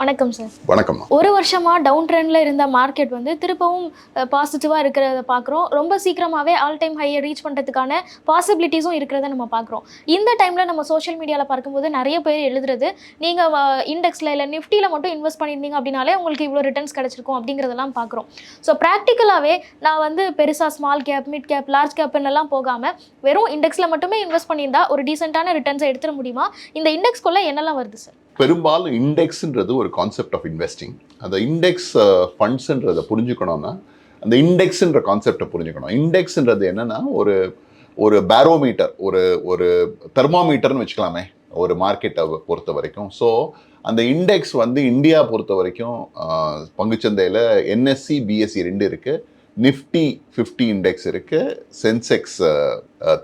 வணக்கம் சார் வணக்கம்மா. ஒரு வருஷமா டவுன் ட்ரெண்ட்ல இருந்த மார்க்கெட் வந்து திருப்பவும் பாசிட்டிவா இருக்கிறத பார்க்குறோம் ரொம்ப சீக்கிரமாவே ஆல் டைம் ஹையை ரீச் பண்றதுக்கான பாசிபிலிட்டிஸும் இருக்கிறத நம்ம பார்க்குறோம் இந்த டைம்ல நம்ம சோஷியல் மீடியால பார்க்கும்போது நிறைய பேர் எழுதுறது நீங்க இண்டெக்ஸ்ல இல்ல நிஃப்டில மட்டும் இன்வெஸ்ட் பண்ணியிருந்தீங்க அப்படின்னாலே உங்களுக்கு இவ்வளோ ரிட்டர்ன்ஸ் கிடைச்சிருக்கும் அப்படிங்கிறதெல்லாம் பார்க்குறோம் ஸோ ப்ராக்டிக்கலாகவே நான் வந்து பெருசா small cap mid cap large கேப்னு எல்லாம் போகாம வெறும் இண்டெக்ஸ்ல மட்டுமே இன்வெஸ்ட் பண்ணியிருந்தா ஒரு டீசென்ட்டான ரிட்டர்ன்ஸை எடுத்துட முடியுமா? இந்த இண்டெக்ஸ்க்குள்ள என்னெல்லாம் வருது சார் பெரும்பாலும் இண்டெக்ஸ்ன்றது ஒரு கான்செப்ட் ஆஃப் இன்வெஸ்டிங் அந்த இண்டெக்ஸ் ஃபண்ட்ஸுன்றதை uh, புரிஞ்சுக்கணும்னா அந்த இண்டெக்ஸ்ன்ற கான்செப்டை புரிஞ்சுக்கணும். இண்டெக்ஸ்ன்றது என்னென்னா ஒரு ஒரு பேரோமீட்டர் ஒரு ஒரு தெர்மாமீட்டர்னு வச்சுக்கலாமே ஒரு மார்க்கெட்டை பொறுத்த வரைக்கும். ஸோ அந்த இண்டெக்ஸ் வந்து இந்தியா பொறுத்த வரைக்கும் uh, பங்குச்சந்தையில் என்எஸ்சி பிஎஸ்சி ரெண்டு இருக்குது நிஃப்டி ஃபிஃப்டி இண்டெக்ஸ் இருக்குது Sensex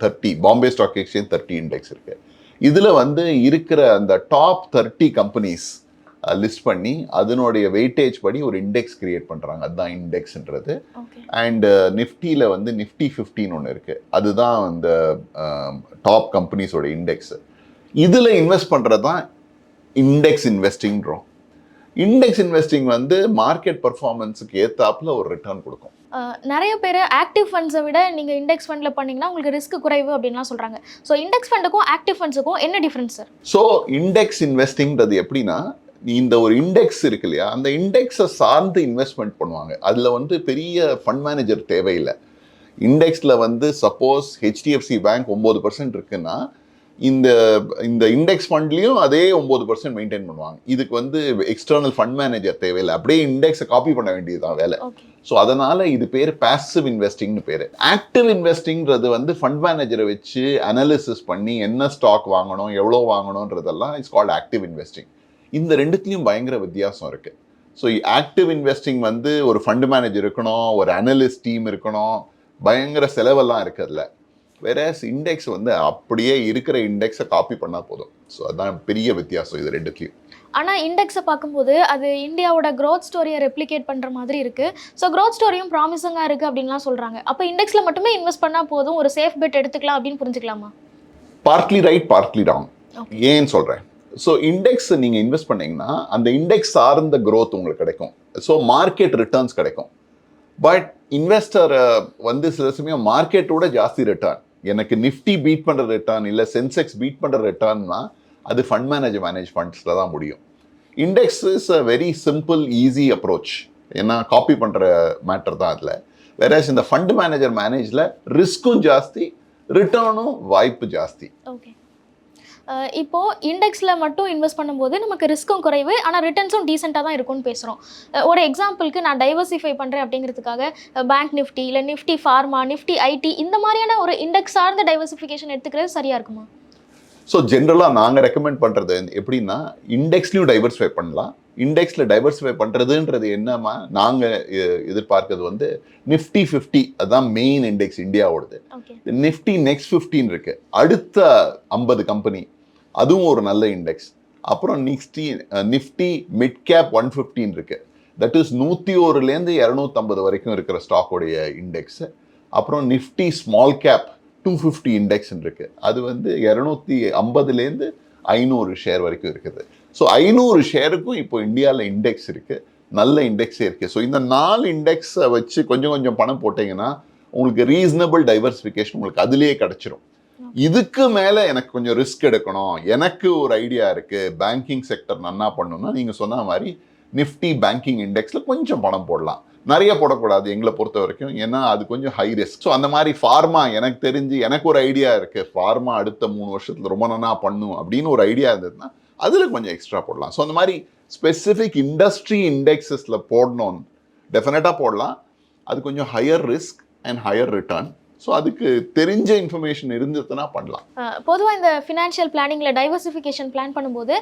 thirty Bombay stock exchange thirty index இருக்குது இதில் வந்து இருக்கிற அந்த டாப் தேர்ட்டி கம்பெனிஸ் லிஸ்ட் பண்ணி அதனுடைய வெயிட்டேஜ் படி ஒரு இண்டெக்ஸ் கிரியேட் பண்ணுறாங்க அதுதான் இண்டெக்ஸ்ன்றது அண்டு நிஃப்டியில் வந்து நிஃப்டி ஃபிஃப்டின்னு ஒன்று இருக்குது அதுதான் அந்த டாப் கம்பெனிஸோட இண்டெக்ஸ் இதில் இன்வெஸ்ட் பண்ணுறது தான் இண்டெக்ஸ் இன்வெஸ்டிங்கிறோம் இண்டெக்ஸ் இன்வெஸ்டிங் வந்து மார்க்கெட் பர்ஃபார்மன்ஸுக்கு ஏத்தாப்புல ஒரு ரிட்டர்ன் கொடுக்கும். நிறைய பேர் ஆக்டிவ் ஃபண்ட்ஸை விட நீங்கள் இண்டெக்ஸ் ஃபண்டில் பண்ணிங்கன்னா உங்களுக்கு ரிஸ்க் குறைவு அப்படின்லாம் சொல்கிறாங்க ஸோ இண்டெக்ஸ் ஃபண்டுக்கும் ஆக்டிவ் ஃபண்ட்ஸுக்கும் என்ன டிஃப்ரென்ஸ் சார் ஸோ இண்டெக்ஸ் இன்வெஸ்டிங்கிறது எப்படின்னா இந்த ஒரு இண்டெக்ஸ் இருக்கு இல்லையா அந்த இண்டெக்ஸை சார்ந்து இன்வெஸ்ட்மெண்ட் பண்ணுவாங்க. அதில் வந்து பெரிய ஃபண்ட் மேனேஜர் தேவையில்லை. இண்டெக்ஸில் வந்து சப்போஸ் ஹெச்டிஎஃப்சி பேங்க் ஒம்பது பர்சன்ட் இருக்குன்னா இந்த இந்த இண்டெக்ஸ் ஃபண்ட்லேயும் அதே ஒம்பது பர்சன்ட் மெயின்டைன் பண்ணுவாங்க. இதுக்கு வந்து எக்ஸ்டர்னல் ஃபண்ட் மேனேஜர் தேவையில்லை. அப்படியே இண்டெக்ஸை காப்பி பண்ண வேண்டியதுதான் வேலை. ஸோ அதனால இது பேர் பாசிவ் இன்வெஸ்டிங்னு பேர். ஆக்டிவ் இன்வெஸ்டிங்கிறது வந்து ஃபண்ட் மேனேஜரை வச்சு அனாலிசிஸ் பண்ணி என்ன ஸ்டாக் வாங்கணும் எவ்வளோ வாங்கணுன்றதெல்லாம் இட்ஸ் கால்ட் ஆக்டிவ் இன்வெஸ்டிங் இந்த ரெண்டுத்துலேயும் பயங்கர வித்தியாசம் இருக்கு. ஸோ ஆக்டிவ் இன்வெஸ்டிங் வந்து ஒரு ஃபண்ட் மேனேஜர் இருக்கணும் ஒரு அனலிஸ்ட் டீம் இருக்கணும் பயங்கர செலவெல்லாம் இருக்குதுல்ல வேறஸ் இண்டெக்ஸ் வந்து அப்படியே இருக்கிற இண்டெக்ஸை காப்பி பண்ணால் போதும். ஸோ அதான் பெரிய வித்தியாசம் இது ரெண்டுத்துலையும். ஆனால் இண்டெக்ஸை பார்க்கும்போது அது இந்தியாவோட growth ஸ்டோரியை ரெப்ளிகேட் பண்ணுற மாதிரி இருக்குது ஸோ growth ஸ்டோரியும் ப்ராமிசிங்காக இருக்குது அப்படின்லாம் சொல்கிறாங்க அப்போ இண்டெக்ஸில் மட்டுமே இன்வெஸ்ட் பண்ணால் போதும் ஒரு சேஃப் பெட் எடுத்துக்கலாம் அப்படின்னு புரிஞ்சுக்கலாமா? Partly right partly wrong. ஏன்னு சொல்கிறேன் ஸோ இண்டெக்ஸ் நீங்கள் இன்வெஸ்ட் பண்ணீங்கன்னா அந்த இண்டெக்ஸ் சார்ந்த growth உங்களுக்கு கிடைக்கும். ஸோ மார்க்கெட் ரிட்டர்ன்ஸ் கிடைக்கும். பட் இன்வெஸ்டர் வந்து சில சமயம் மார்க்கெட்டோட ஜாஸ்தி ரிட்டர்ன் எனக்கு நிஃப்டி பீட் பண்ணுற ரிட்டர்ன் இல்லை சென்செக்ஸ் பீட் பண்ணுற ரிட்டர்ன்னா அது ஃபண்ட் மேனேஜர் மேனேஜ் ஃபண்ட்ஸில் தான் முடியும். Index is a very simple easy approach ஏன்னா காப்பி பண்ணுற மேட்டர் தான் அதில். வேற இந்த ஃபண்ட் மேனேஜர் மேனேஜில் ரிஸ்க்கும் ஜாஸ்தி ரிட்டர்னும் வாய்ப்பு ஜாஸ்தி. ஓகே இப்போ இண்டெக்ஸில் மட்டும் இன்வெஸ்ட் பண்ணும்போது நமக்கு ரிஸ்க்கும் குறைவு ஆனால் ரிட்டர்ன்ஸும் டீசெண்டாக தான் இருக்கும்னு பேசுகிறோம் ஒரு எக்ஸாம்பிளுக்கு நான் டைவர்சிஃபை பண்ணுறேன் அப்படிங்கிறதுக்காக பேங்க் நிஃப்டி இல்லை நிஃப்டி ஃபார்மா நிஃப்டி ஐடி இந்த மாதிரியான ஒரு இண்டெக்ஸ் சார்ந்த டைவர்சிஃபிகேஷன் எடுத்துக்கிறது சரியாக இருக்குமா? ஸோ ஜென்ரலாக நாங்கள் ரெக்கமெண்ட் பண்ணுறது எப்படின்னா இண்டெக்ஸ்லையும் டைவர்சிஃபை பண்ணலாம். இண்டெக்ஸில் டைவர்சிஃபை பண்ணுறதுன்றது என்னமா நாங்கள் எதிர்பார்க்கறது வந்து நிஃப்டி ஃபிஃப்டி அதுதான் மெயின் இண்டெக்ஸ் இந்தியாவோடது. நிஃப்டி நெக்ஸ்ட் ஃபிஃப்டின் இருக்கு. அடுத்த ஐம்பது கம்பெனி அதுவும் ஒரு நல்ல இண்டெக்ஸ் அப்புறம் Nifty Nifty mid cap one fifteen இருக்குது தட் இஸ் நூற்றி ஓருலேருந்து இரநூத்தம்பது வரைக்கும் இருக்கிற ஸ்டாக்கோடைய இண்டெக்ஸு அப்புறம் Nifty small cap two fifty இண்டெக்ஸ்ன்னு இருக்குது அது வந்து இரநூத்தி ஐம்பதுலேருந்து ஐநூறு ஷேர் வரைக்கும் இருக்குது. ஸோ ஐநூறு ஷேருக்கும் இப்போ இந்தியாவில் இண்டெக்ஸ் இருக்குது நல்ல இண்டெக்ஸே இருக்குது ஸோ இந்த நாலு இண்டெக்ஸை வச்சு கொஞ்சம் கொஞ்சம் பணம் போட்டிங்கன்னா உங்களுக்கு ரீசனபிள் டைவர்சிஃபிகேஷன் உங்களுக்கு அதுலேயே கிடச்சிரும். இதுக்கு மேலே எனக்கு கொஞ்சம் ரிஸ்க் எடுக்கணும். எனக்கு ஒரு ஐடியா இருக்கு. பேங்கிங் செக்டர் நன்னா பண்ணணும்னா நீங்கள் சொன்ன மாதிரி நிஃப்டி பேங்கிங் இண்டெக்ஸில் கொஞ்சம் பணம் போடலாம். நிறைய போடக்கூடாது எங்களை பொறுத்த வரைக்கும். ஏன்னா அது கொஞ்சம் ஹை ரிஸ்க் ஸோ அந்த மாதிரி ஃபார்மா எனக்கு தெரிஞ்சு எனக்கு ஒரு ஐடியா இருக்கு. ஃபார்மா அடுத்த மூணு வருஷத்துல ரொம்ப நன்னா பண்ணும் அப்படின்னு ஒரு ஐடியா இருந்ததுன்னா அதில் கொஞ்சம் எக்ஸ்ட்ரா போடலாம். ஸோ அந்த மாதிரி ஸ்பெசிஃபிக் இண்டஸ்ட்ரி இண்டெக்ஸஸில் போடணும். டெஃபினட்டாக போடலாம். அது கொஞ்சம் higher risk and higher return so அதுக்கு தெரிஞ்ச இன்ஃபர்மேஷன் இருந்ததுன்னா பண்ணலாம். பொதுவாக இந்த ஃபினான்ஷியல் பிளானிங்கில் டைவர்சிஃபிகேஷன் பிளான் பண்ணும்போது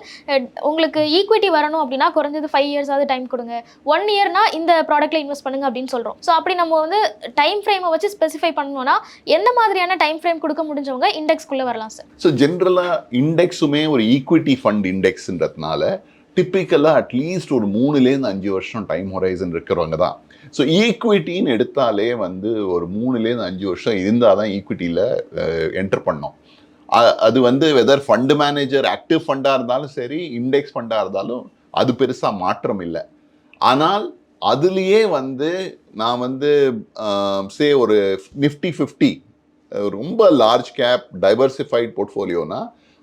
உங்களுக்கு ஈக்விட்டி வரணும் அப்படின்னா குறைஞ்சது ஃபைவ் இயர்ஸாவது டைம் கொடுங்க. ஒன் இயர்னா இந்த ப்ராடக்ட்டில் இன்வெஸ்ட் பண்ணுங்க அப்படின்னு சொல்கிறோம் ஸோ அப்படி நம்ம வந்து டைம் ஃப்ரேமை வச்சு ஸ்பெசிஃபை பண்ணணும்னா எந்த மாதிரியான டைம் ஃப்ரேம் கொடுக்க முடிஞ்சவங்க இண்டெக்ஸ்க்குள்ளே வரலாம் சார் ஸோ ஜென்ரலாக இண்டெக்ஸுமே ஒரு ஈக்விட்டி ஃபண்ட் இண்டெக்ஸ்ன்றதுனால டிப்பிக்கலாக அட்லீஸ்ட் ஒரு மூணுலேருந்து அஞ்சு வருஷம் டைம் ஹொரைசன் இருக்கிறவங்க தான். ஸோ ஈக்விட்டின்னு எடுத்தாலே வந்து ஒரு மூணுலேருந்து அஞ்சு வருஷம் இருந்தால் தான் ஈக்விட்டியில் என்டர் பண்ணோம். அது வந்து வெதர் ஃபண்டு மேனேஜர் ஆக்டிவ் ஃபண்டாக இருந்தாலும் சரி இண்டெக்ஸ் ஃபண்டாக இருந்தாலும் அது பெருசாக மாற்றம் இல்லை. ஆனால் அதுலேயே வந்து நான் வந்து சே ஒரு நிஃப்டி ஃபிஃப்டி ரொம்ப லார்ஜ் கேப் டைவர்சிஃபைட் போர்ட்ஃபோலியோனா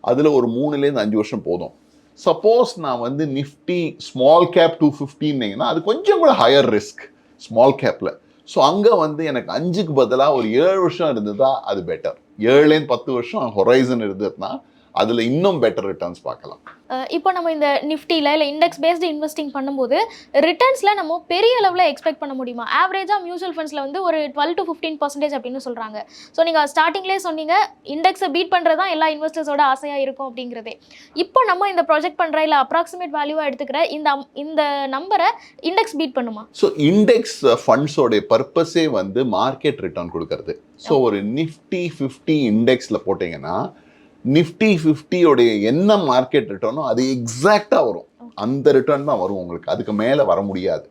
அதில் ஒரு மூணுலேருந்து அஞ்சு வருஷம் போதும். சப்போஸ் நான் வந்து நிஃப்டி ஸ்மால் கேப் டூ ஃபிஃப்டின்னீங்கன்னா அது கொஞ்சம் கூட ஹையர் ரிஸ்க் ஸ்மால் கேப்பில் ஸோ அங்கே வந்து எனக்கு அஞ்சுக்கு பதிலாக ஒரு ஏழு வருஷம் இருந்ததா அது பெட்டர் ஏழுலேருந்து பத்து வருஷம் ஹொரைசன் இருந்ததுன்னா அதில் இன்னும் பெட்டர் ரிட்டர்ன்ஸ் பார்க்கலாம். இப்போ நம்ம இந்த நிஃப்டியில் இல்லை இண்டெக்ஸ் பேஸ்டு இன்வெஸ்டிங் பண்ணும்போது ரிட்டர்ன்ஸில் நம்ம பெரிய அளவில் எக்ஸ்பெக்ட் பண்ண முடியுமா? ஆவரேஜாக மியூச்சுவல் ஃபண்ட்ஸில் வந்து ஒரு டுவெல் டு ஃபிஃப்டீன் பர்சன்டேஜ் அப்படின்னு சொல்கிறாங்க ஸோ நீங்கள் ஸ்டார்டிங்லேயே சொன்னீங்க இண்டெக்ஸை பீட் பண்ணுறது தான் எல்லா இன்வெஸ்டர்ஸோட ஆசையாக இருக்கும் அப்படிங்கிறதே. இப்போ நம்ம இந்த ப்ராஜெக்ட் பண்ணுற இல்லை அப்ராக்சிமேட் வேல்யூவாக எடுத்துக்கிற இந்த இந்த நம்பரை இண்டெக்ஸ் பீட் பண்ணுமா? ஸோ இண்டெக்ஸ் ஃபண்ட்ஸோடைய பர்பஸே வந்து மார்க்கெட் ரிட்டர்ன் கொடுக்கறது. ஸோ ஒரு நிஃப்டி ஃபிஃப்டி இண்டெக்ஸில் போட்டிங்கன்னா நிஃப்டி ஃபிஃப்டியோடைய என்ன மார்க்கெட் ரிட்டர்னோ அது எக்ஸாக்டாக வரும். அந்த ரிட்டர்ன் தான் வரும் உங்களுக்கு. அதுக்கு மேலே வர முடியாது.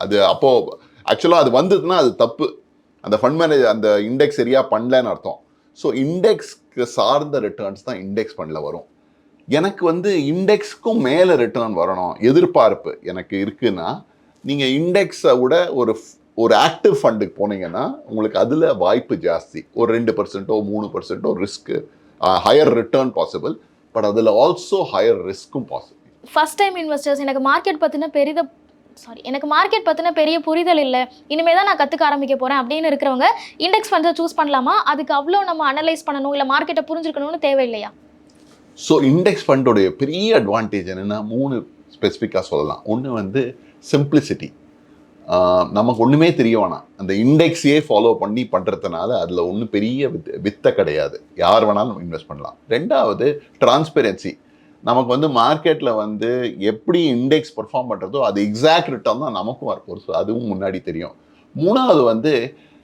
அது அப்போது ஆக்சுவலாக அது வந்ததுன்னா அது தப்பு. அந்த ஃபண்ட் மேனேஜர் அந்த இண்டெக்ஸ் சரியாக பண்ணலன்னு அர்த்தம். ஸோ இண்டெக்ஸ்க்கு சார்ந்த ரிட்டர்ன்ஸ் தான் இண்டெக்ஸ் ஃபண்டில் வரும். எனக்கு வந்து இண்டெக்ஸ்க்கும் மேலே ரிட்டர்ன் வரணும். எதிர்பார்ப்பு எனக்கு இருக்குன்னா நீங்கள் இண்டெக்ஸை விட ஒரு ஒரு ஆக்டிவ் ஃபண்டுக்கு போனீங்கன்னா உங்களுக்கு அதில் வாய்ப்பு ஜாஸ்தி. ஒரு ரெண்டு பர்சன்ட்டோ மூணு பர்சன்ட்டோ ரிஸ்க்கு ஹையர் ரிட்டர்ன் பாசிபிள் பட் அதில் ஆல்சோ ஹையர் ரிஸ்க்கும் பாசிபிள் ஃபர்ஸ்ட் டைம் இன்வெஸ்டர்ஸ் எனக்கு மார்க்கெட் பற்றின பெரித சாரி எனக்கு மார்க்கெட் பற்றின பெரிய புரிதல் இல்லை. இனிமேல் தான் நான் கற்றுக்க ஆரம்பிக்க போகிறேன் அப்படின்னு இருக்கிறவங்க இண்டெக்ஸ் ஃபண்ட்ஸை சூஸ் பண்ணலாமா? அதுக்கு அவ்வளோ நம்ம அனலைஸ் பண்ணணும் இல்லை மார்க்கெட்டை புரிஞ்சுக்கணும்னு தேவையில்லையா? ஸோ இண்டெக்ஸ் ஃபண்டோடைய பெரிய அட்வான்டேஜ் என்னென்னா மூணு ஸ்பெசிஃபிக்காக சொல்லலாம். ஒன்று வந்து சிம்பிளிசிட்டி நமக்கு ஒன்றுமே தெரிய வேணாம். அந்த இண்டெக்ஸையே ஃபாலோ பண்ணி பண்ணுறதுனால அதில் ஒன்றும் பெரிய வித் வித்தை கிடையாது. யார் வேணாலும் இன்வெஸ்ட் பண்ணலாம். ரெண்டாவது டிரான்ஸ்பெரன்சி நமக்கு வந்து மார்க்கெட்டில் வந்து எப்படி இண்டெக்ஸ் பெர்ஃபார்ம் பண்ணுறதோ அது எக்ஸாக்ட் ரிட்டர்ன் தான் நமக்கும் வரப்போகுது ஸோ அதுவும் முன்னாடி தெரியும். மூணாவது வந்து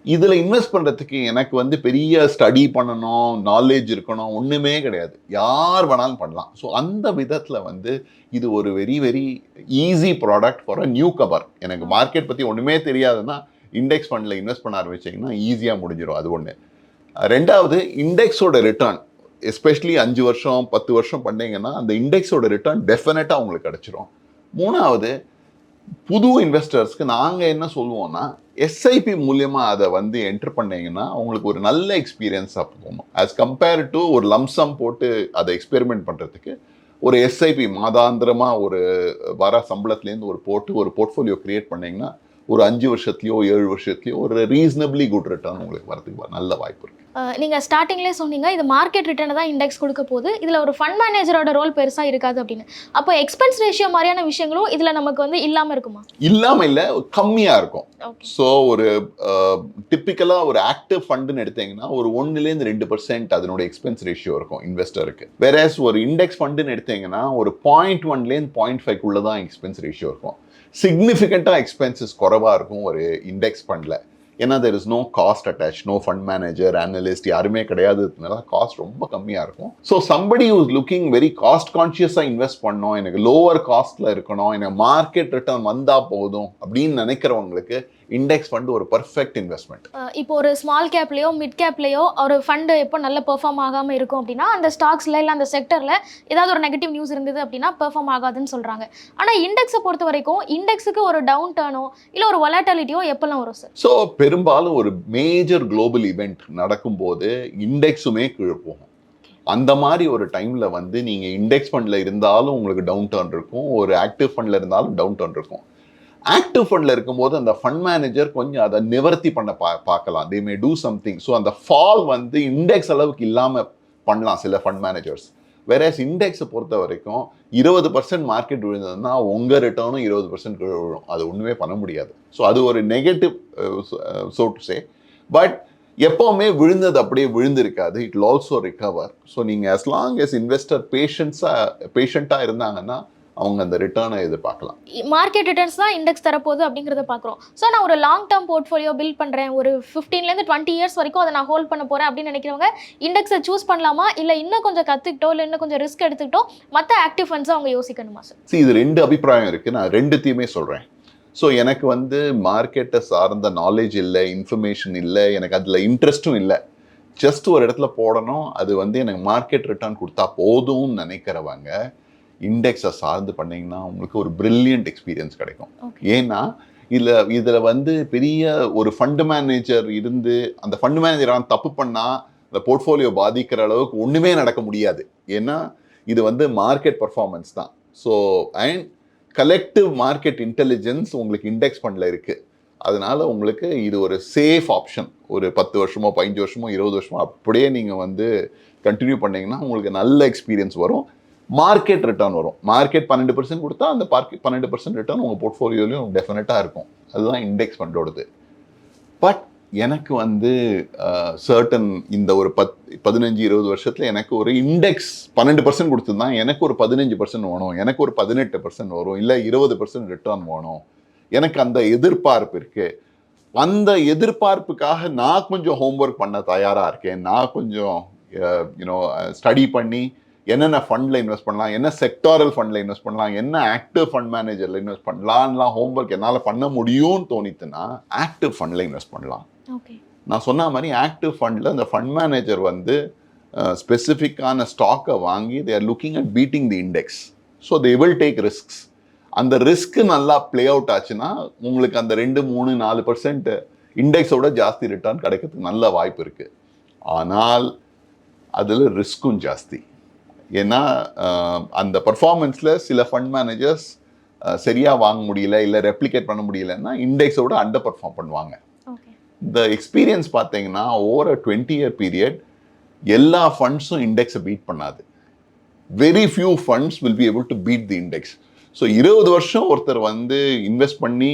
இதில் இன்வெஸ்ட் பண்ணுறதுக்கு எனக்கு வந்து பெரிய ஸ்டடி பண்ணணும் நாலேஜ் இருக்கணும் ஒன்றுமே கிடையாது. யார் வேணாலும் பண்ணலாம். ஸோ அந்த விதத்தில் வந்து இது ஒரு very very easy product for a newcomer எனக்கு மார்க்கெட் பற்றி ஒன்றுமே தெரியாதுன்னா இண்டெக்ஸ் ஃபண்டில் இன்வெஸ்ட் பண்ண ஆரம்பிச்சிங்கன்னா ஈஸியாக முடிஞ்சிடும் அது ஒன்று ரெண்டாவது இண்டெக்ஸோட ரிட்டர்ன் எஸ்பெஷலி அஞ்சு வருஷம் பத்து வருஷம் பண்ணிங்கன்னா அந்த இண்டெக்ஸோட ரிட்டர்ன் டெஃபினட்டாக உங்களுக்கு கிடச்சிரும். மூணாவது புது இன்வெஸ்டர்ஸ்க்கு நாங்கள் என்ன சொல்லுவோம்னா எஸ்ஐபி மூலியமாக அதை வந்து என்டர் பண்ணீங்கன்னா உங்களுக்கு ஒரு நல்ல எக்ஸ்பீரியன்ஸாக போகும். ஆஸ் கம்பேர்ட் டு ஒரு லம்சம் போட்டு அதை எக்ஸ்பெரிமெண்ட் பண்ணுறதுக்கு ஒரு எஸ்ஐபி மாதாந்திரமாக ஒரு வர சம்பளத்துலேருந்து ஒரு போட்டு ஒரு போர்ட்ஃபோலியோ கிரியேட் பண்ணிங்கன்னா ஒரு அஞ்சு வருஷத்துலையோ ஏழு வருஷத்துலையோ ஒரு ரீசனபிளி குட் ரிட்டர்ன் உங்களுக்கு வரதுக்கு நல்ல வாய்ப்பு இருக்குது அஹ் நீங்க ஸ்டார்டிங்லேயே சொன்னீங்க இது மார்க்கெட் ரிட்டர்னை தான் இண்டெக்ஸ் கொடுக்க போகுது. இதுல ஒரு ஃபண்ட் மேனேஜரோட ரோல் பெருசா இருக்காது அப்படின்னு. அப்போ எக்ஸ்பென்ஸ் ரேஷியோ மாதிரியான விஷயங்களும் இதுல நமக்கு வந்து இல்லாம இருக்குமா? இல்லாமல் இல்லை கம்மியாக இருக்கும். ஸோ ஒரு டிப்பிக்கலாக ஒரு ஆக்டிவ் ஃபண்டுன்னு எடுத்தீங்கன்னா ஒரு ஒன்றுலேருந்து ரெண்டு பர்சன்ட் அதனோட எக்ஸ்பென்ஸ் ரேஷியோ இருக்கும் இன்வெஸ்டருக்கு வேறஸ் ஒரு இண்டெக்ஸ் ஃபண்டுன்னு எடுத்தீங்கன்னா ஒரு பாயிண்ட் ஒன்லேருந்து பாயிண்ட் ஃபைவ்க்குள்ளே தான் எக்ஸ்பென்ஸ் ரேஷியோ இருக்கும். சிக்னிஃபிகண்ட்டாக எக்ஸ்பென்சஸ் குறைவாக இருக்கும் ஒரு இண்டெக்ஸ் ஃபண்டில் ஏன்னா there is no cost attach no fund manager analyst யாருமே கிடையாதுனால காஸ்ட் ரொம்ப கம்மியாக இருக்கும். So somebody who's looking very cost கான்ஷியஸாக இன்வெஸ்ட் பண்ணோம் எனக்கு லோவர் காஸ்ட்டில் இருக்கணும் எனக்கு மார்க்கெட் ரிட்டர்ன் வந்தால் போதும் அப்படின்னு நினைக்கிறவங்களுக்கு இண்டெக்ஸ் ஃபண்ட் ஒரு பர்ஃபெக்ட் இன்வெஸ்ட்மெண்ட் இப்போ ஒரு ஸ்மால் கேப்லேயோ மிட் கேப்லேயோ ஒரு ஃபண்டு எப்போ நல்ல பெர்ஃபார்ம் ஆகாமல் இருக்கும் அப்படின்னா அந்த ஸ்டாக்ஸில் இல்லை அந்த செக்டரில் ஏதாவது ஒரு நெகட்டிவ் நியூஸ் இருந்தது அப்படின்னா பெர்ஃபார்ம் ஆகாதுன்னு சொல்கிறாங்க ஆனால் இண்டெக்ஸை பொறுத்த வரைக்கும் இண்டெக்ஸுக்கு ஒரு டவுன் டர்னோ இல்லை ஒரு வொலாட்டிலிட்டியோ எப்போல்லாம் வரும் சார் ஸோ பெரும்பாலும் ஒரு மேஜர் குளோபல் இவெண்ட் நடக்கும்போது இண்டெக்ஸுமே கீழே போகும். அந்த மாதிரி ஒரு டைம்ல வந்து நீங்க இண்டெக்ஸ் ஃபண்ட்ல இருந்தாலும் உங்களுக்கு டவுன் டர்ன் இருக்கும் ஒரு ஆக்டிவ் ஃபண்ட்ல இருந்தாலும் டவுன் டர்ன் இருக்கும். ஆக்டிவ் ஃபண்டில் இருக்கும்போது அந்த ஃபண்ட் மேனேஜர் கொஞ்சம் அதை நிவர்த்தி பண்ண பா பார்க்கலாம். They may do something so அந்த ஃபால் வந்து இண்டெக்ஸ் அளவுக்கு இல்லாமல் பண்ணலாம் சில ஃபண்ட் மேனேஜர்ஸ் வேறஸ் இண்டெக்ஸை பொறுத்த வரைக்கும் இருபது பர்சன்ட் மார்க்கெட் விழுந்ததுன்னா உங்கள் ரிட்டர்னும் இருபது பர்சன்ட் கீழே விழும். அது ஒன்றுமே பண்ண முடியாது. ஸோ அது ஒரு negative so to say but எப்போவுமே விழுந்தது அப்படியே விழுந்திருக்காது. இட் ஆல்சோ ரிகவர் ஸோ நீங்கள் அஸ் லாங் எஸ் இன்வெஸ்டர் பேஷன்ஸாக பேஷண்ட்டாக இருந்தாங்கன்னா அவங்க அந்த ரிட்டர்னை எதிர்பார்க்கலாம். மார்க்கெட் ரிட்டர்ன்ஸ் தான் இண்டெக்ஸ் தரப்போகுது அப்படிங்கிறத பார்க்குறோம் ஸோ நான் ஒரு லாங் டேர்ம் போர்ட்ஃபோலியோ பில்ட் பண்ணுறேன் ஒரு ஃபிஃப்டீன்லேருந்து டுவெண்ட்டி இயர்ஸ் வரைக்கும் அதை நான் ஹோல்ட் பண்ண போகிறேன் அப்படின்னு நினைக்கிறவங்க இண்டெக்ஸை சூஸ் பண்ணலாமா? இல்லை இன்னும் கொஞ்சம் கற்றுக்கிட்டோ இல்லை இன்னும் கொஞ்சம் ரிஸ்க் எடுத்துக்கிட்டோ? மற்ற ஆக்டிவ் ஃபண்ட்ஸை அவங்க யோசிக்கணுமா சார் See இது ரெண்டு அபிப்பிராயம் இருக்குது நான் ரெண்டுத்தையுமே சொல்கிறேன் ஸோ எனக்கு வந்து மார்க்கெட்டை சார்ந்த நாலேஜ் இல்லை இன்ஃபர்மேஷன் இல்லை எனக்கு அதில் இன்ட்ரெஸ்ட்டும் இல்லை. ஜஸ்ட் ஒரு இடத்துல போடணும். அது வந்து எனக்கு மார்க்கெட் ரிட்டர்ன் கொடுத்தா போதும்னு நினைக்கிறவங்க இண்டெக்ஸை சார்ந்து பண்ணீங்கன்னா உங்களுக்கு ஒரு பிரில்லியன்ட் எக்ஸ்பீரியன்ஸ் கிடைக்கும். ஏன்னா இதில் இதில் வந்து பெரிய ஒரு ஃபண்ட் மேனேஜர் இருந்து அந்த ஃபண்ட் மேனேஜர் தப்பு பண்ணால் அந்த போர்ட்ஃபோலியோ பாதிக்கிற அளவுக்கு ஒன்றுமே நடக்க முடியாது. ஏன்னா இது வந்து மார்க்கெட் பர்ஃபார்மன்ஸ் தான். So and collective market intelligence உங்களுக்கு இண்டெக்ஸ் ஃபண்டில் இருக்குது அதனால உங்களுக்கு இது ஒரு சேஃப் ஆப்ஷன் ஒரு பத்து வருஷமோ பதினஞ்சு வருஷமோ இருபது வருஷமோ அப்படியே நீங்கள் வந்து கண்டினியூ பண்ணீங்கன்னா உங்களுக்கு நல்ல எக்ஸ்பீரியன்ஸ் வரும். மார்க்கெட் ரிட்டர்ன் வரும். மார்க்கெட் பன்னெண்டு பர்சன்ட் கொடுத்தா அந்த பார்க்க பன்னெண்டு பர்சன்ட் ரிட்டர்ன் உங்கள் போர்ட்ஃபோலியோலையும் டெஃபினட்டாக இருக்கும். அதுதான் இண்டெக்ஸ் ஃபண்டோடது பட் எனக்கு வந்து சர்டன் இந்த ஒரு பத் பதினஞ்சு இருபது வருஷத்தில் எனக்கு ஒரு இண்டெக்ஸ் பன்னெண்டு பர்சன்ட் கொடுத்துருந்தா எனக்கு ஒரு பதினஞ்சு பர்சன்ட் வேணும். எனக்கு ஒரு பதினெட்டு பர்சன்ட் வரும். இல்லை இருபது பர்சன்ட் ரிட்டர்ன் வேணும். எனக்கு அந்த எதிர்பார்ப்பு இருக்கு. அந்த எதிர்பார்ப்புக்காக நான் கொஞ்சம் ஹோம்ஒர்க் பண்ண தயாராக இருக்கேன். நான் கொஞ்சம் யூனோ ஸ்டடி பண்ணி என்னென்ன ஃபண்டில் இன்வெஸ்ட் பண்ணலாம் என்ன செக்டாரல் ஃபண்டில் இன்வெஸ்ட் பண்ணலாம் என்ன ஆக்டிவ் ஃபண்ட் மேனேஜரில் இன்வெஸ்ட் பண்ணலாம்லாம் ஹோம்ஒர்க் என்னால் பண்ண முடியும்னு தோணித்துன்னா ஆக்டிவ் ஃபண்டில் இன்வெஸ்ட் பண்ணலாம். நான் சொன்ன மாதிரி ஆக்டிவ் ஃபண்டில் அந்த ஃபண்ட் மேனேஜர் வந்து ஸ்பெசிஃபிக்கான ஸ்டாக்கை வாங்கி they are looking at beating the index so they will take risks அந்த ரிஸ்க் நல்லா ப்ளே அவுட் ஆச்சுன்னா உங்களுக்கு அந்த ரெண்டு மூணு நாலு பர்சன்ட் இண்டெக்ஸோட ஜாஸ்தி ரிட்டர்ன் கிடைக்கிறதுக்கு நல்ல வாய்ப்பு இருக்குது ஆனால் அதில் ரிஸ்க்கும் ஜாஸ்தி. ஏன்னா அந்த பர்ஃபார்மன்ஸில் சில ஃபண்ட் மேனேஜர்ஸ் சரியாக வாங்க முடியல இல்லை ரெப்ளிகேட் பண்ண முடியலன்னா இண்டெக்ஸோட அண்டர் பர்ஃபார்ம் பண்ணுவாங்க. இந்த எக்ஸ்பீரியன்ஸ் பார்த்தீங்கன்னா ஓவர் டுவெண்ட்டி இயர் பீரியட் எல்லா ஃபண்ட்ஸும் இண்டெக்ஸை பீட் பண்ணாது. Very few funds will be able to beat the index so இருபது வருஷம் ஒருத்தர் வந்து இன்வெஸ்ட் பண்ணி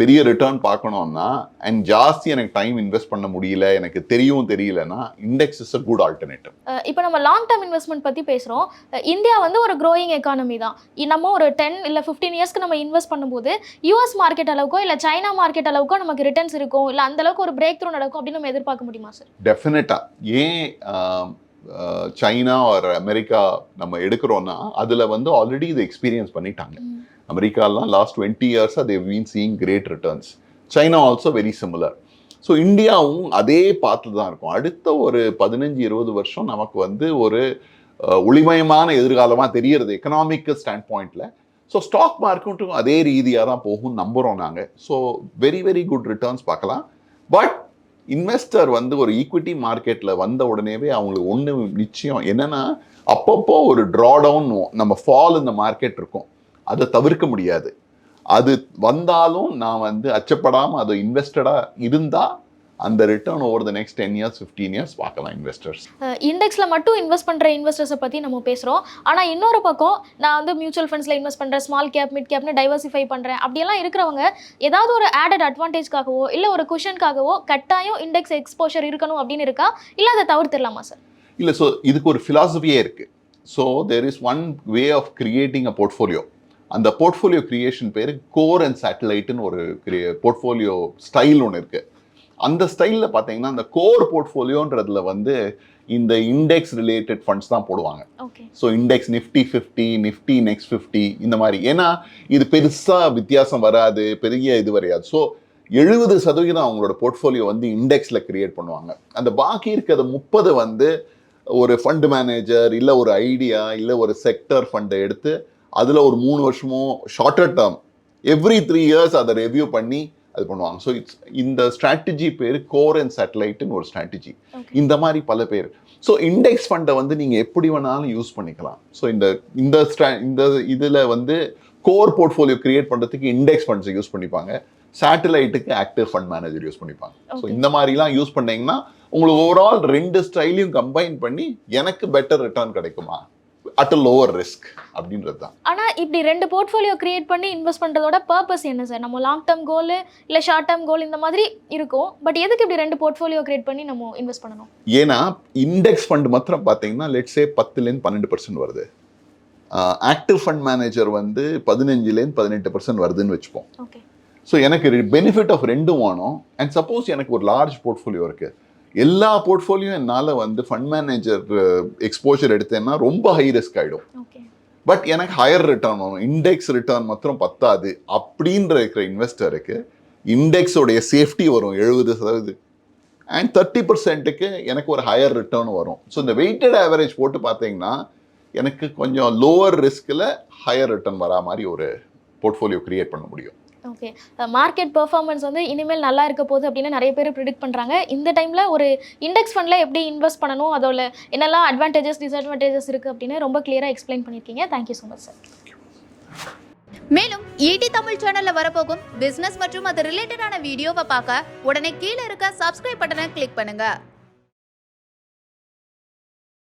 பெரிய ரிட்டர்ன் பார்க்கணும்னா அண்ட் ஜாஸ்தி எனக்கு டைம் இன்வெஸ்ட் பண்ண முடியல எனக்கு தெரியும் தெரியலனா index is a good alternative இப்போ நம்ம லாங் டேர்ம் இன்வெஸ்ட்மெண்ட் பற்றி பேசுகிறோம் இந்தியா வந்து ஒரு க்ரோயிங் எக்கானமி தான். நம்ம ஒரு டென் இல்லை ஃபிஃப்டீன் இயர்ஸ்க்கு நம்ம இன்வெஸ்ட் பண்ணும்போது யூஎஸ் மார்க்கெட் அளவுக்கோ இல்லை சைனா மார்க்கெட் அளவுக்கோ நமக்கு ரிட்டர்ன்ஸ் இருக்கும் இல்லை அந்த அளவுக்கு ஒரு பிரேக் த்ரூ நடக்கும் அப்படின்னு நம்ம எதிர்பார்க்க முடியுமா சார் டெஃபினட்டாக ஏன் சைனா ஒரு அமெரிக்கா நம்ம எடுக்கிறோன்னா அதில் வந்து ஆல்ரெடி இது எக்ஸ்பீரியன்ஸ் பண்ணிட்டாங்க. அமெரிக்காலாம் லாஸ்ட் டுவெண்ட்டி இயர்ஸாக they've been seeing great returns China also very similar so இந்தியாவும் அதே பார்த்து தான் இருக்கும். அடுத்த ஒரு பதினஞ்சு இருபது வருஷம் நமக்கு வந்து ஒரு ஒளிமயமான எதிர்காலமாக தெரியறது எக்கனாமிக்கல் ஸ்டாண்ட் பாயிண்டில் ஸோ ஸ்டாக் மார்க்கெட்டும் அதே ரீதியாக தான் போகும் நம்புகிறோம் நாங்கள் so very very good returns பார்க்கலாம். பட் இன்வெஸ்டர் வந்து ஒரு ஈக்விட்டி மார்க்கெட்டில் வந்த உடனேவே அவங்களுக்கு ஒன்று நிச்சயம் என்னன்னா அப்பப்போ ஒரு ட்ரா டவுன் நம்ம ஃபால் இந்த மார்க்கெட் இருக்கும். அதை தவிர்க்க முடியாது. அது வந்தாலும் நான் வந்து அச்சப்படாமல் அது இன்வெஸ்டடாக இருந்தால் அந்த return over the next ten years fifteen years பார்க்கலாம் இன்வெஸ்டர்ஸ் இண்டெக்ஸில் மட்டும் இன்வெஸ்ட் பண்ணுற இன்வெஸ்டர்ஸை பற்றி நம்ம பேசுகிறோம் ஆனால் இன்னொரு பக்கம் நான் வந்து மியூச்சுவல் ஃபண்ட்ஸில் இன்வெஸ்ட் பண்ணுறேன் ஸ்மால் கேப் மிட் கேப்னு டைவர்சிஃபை பண்ணுறேன் அப்படியெல்லாம் இருக்கிறவங்க ஏதாவது ஒரு ஆடட் அட்வான்டேஜ்க்காகவோ இல்லை ஒரு குஷனுக்காகவோ கட்டாயம் இண்டெக்ஸ் எக்ஸ்போஷர் இருக்கணும் அப்படின்னு இருக்கா? இல்லை அதை தவிர்த்துடலாமா சார் இல்லை ஸோ இதுக்கு ஒரு ஃபிலாசபியே இருக்குது so there is one way of creating a portfolio அந்த போர்ட்ஃபோலியோ கிரியேஷன் பேர் கோர் அண்ட் சேட்டலைட்டுன்னு ஒரு போர்ட்ஃபோலியோ ஸ்டைல் ஒன்று இருக்குது அந்த ஸ்டைலில் பார்த்தீங்கன்னா அந்த கோர் போர்ட்ஃபோலியோன்றதுல வந்து இந்த இண்டெக்ஸ் ரிலேட்டட் ஃபண்ட்ஸ் தான் போடுவாங்க. So index Nifty fifty Nifty next fifty இந்த மாதிரி. ஏன்னா இது பெருசாக வித்தியாசம் வராது பெரிய இது வரையாது. ஸோ எழுபது சதவீதம் அவங்களோட போர்ட்ஃபோலியோ வந்து இண்டெக்ஸில் கிரியேட் பண்ணுவாங்க. அந்த பாக்கி இருக்கிற முப்பது வந்து ஒரு ஃபண்ட் மேனேஜர் இல்லை ஒரு ஐடியா இல்லை ஒரு செக்டர் ஃபண்டை எடுத்து அதில் ஒரு மூணு வருஷமோ shorter term every three years அதை ரெவ்யூ பண்ணி அது பண்ணுவாங்க. ஸோ இட்ஸ் இந்த ஸ்ட்ராட்டஜி பேர் கோர் அண்ட் சேட்டலைட்டுன்னு ஒரு ஸ்ட்ராட்டஜி இந்த மாதிரி பல பேர். ஸோ இண்டெக்ஸ் ஃபண்டை வந்து நீங்கள் எப்படி வேணாலும் யூஸ் பண்ணிக்கலாம். ஸோ இந்த இந்த ஸ்ட்ரா இந்த இதில் வந்து கோர் போர்ட்ஃபோலியோ கிரியேட் பண்ணுறதுக்கு இண்டெக்ஸ் ஃபண்ட்ஸை யூஸ் பண்ணிப்பாங்க. சேட்டலைட்டுக்கு ஆக்டிவ் ஃபண்ட் மேனேஜர் யூஸ் பண்ணிப்பாங்க. ஸோ. இந்த மாதிரிலாம் யூஸ் பண்ணீங்கன்னா உங்களுக்கு ஓவரால் ரெண்டு ஸ்டைலையும் கம்பைன் பண்ணி எனக்கு பெட்டர் ரிட்டர்ன் கிடைக்குமா? அட் அ லோவர் ரிஸ்க் அப்படின்றது தான் ஆனால் இப்படி ரெண்டு போர்ட்ஃபோலியோ கிரியேட் பண்ணி இன்வெஸ்ட் பண்ணுறதோட பர்பஸ் என்ன சார் நம்ம லாங் டேர்ம் கோல் இல்லை ஷார்ட் டேர்ம் கோல் இந்த மாதிரி இருக்கும். பட் எதுக்கு இப்படி ரெண்டு போர்ட்ஃபோலியோ கிரியேட் பண்ணி நம்ம இன்வெஸ்ட் பண்ணணும்? ஏன்னா இண்டெக்ஸ் ஃபண்ட் மாத்திரம் பார்த்தீங்கன்னா லெட்ஸே பத்துலேருந்து பன்னெண்டு பர்சன்ட் வருது. ஆக்டிவ் ஃபண்ட் மேனேஜர் வந்து பதினஞ்சுலேருந்து பதினெட்டு பர்சன்ட் வருதுன்னு வச்சுப்போம். ஓகே ஸோ எனக்கு பெனிஃபிட் ஆஃப் ரெண்டும் வேணும். அண்ட் சப்போஸ் எனக்கு ஒரு லார்ஜ் போர்ட்ஃபோலியோ இருக்கு. எல்லா போர்ட்ஃபோலியோ என்னால் வந்து ஃபண்ட் மேனேஜர் எக்ஸ்போஜர் எடுத்தேன்னா ரொம்ப ஹை ரிஸ்க் ஆகிடும் பட் எனக்கு ஹையர் ரிட்டர்ன் வரும் இண்டெக்ஸ் ரிட்டர்ன் மாத்திரம் பத்தாது. அப்படின்ற இருக்கிற இன்வெஸ்டருக்கு இண்டெக்ஸோடைய சேஃப்டி வரும் எழுபது சதவீதம். அண்ட் தேர்ட்டி பர்சன்ட்டுக்கு எனக்கு ஒரு ஹையர் ரிட்டர்ன் வரும். ஸோ இந்த வெயிட்டட் ஆவரேஜ் போட்டு பார்த்தீங்கன்னா எனக்கு கொஞ்சம் லோவர் ரிஸ்கில் ஹையர் ரிட்டர்ன் வரா மாதிரி ஒரு போர்ட்ஃபோலியோ கிரியேட் பண்ண முடியும். ஓகே மார்க்கெட் பெர்ஃபார்மன்ஸ் வந்து இனிமேல் நல்லா இருக்க போகுது அப்படின்னு நிறைய பேர் ப்ரிடிக்ட் பண்ணுறாங்க இந்த டைமில் ஒரு இண்டெக்ஸ் ஃபண்டில் எப்படி இன்வெஸ்ட் பண்ணணும் அதோட என்னெல்லாம் அட்வான்டேஜஸ் டிஸ்அட்வான்டேஜஸ் இருக்குது அப்படின்னு ரொம்ப கிளியராக எக்ஸ்பிளைன் பண்ணியிருக்கீங்க thank you so much sir மேலும் ஈடி தமிழ் சேனலில் வரப்போகும் பிஸ்னஸ் மற்றும் அது ரிலேட்டடான வீடியோவை பார்க்க உடனே கீழே இருக்க சப்ஸ்கிரைப் பட்டனை கிளிக் பண்ணுங்கள்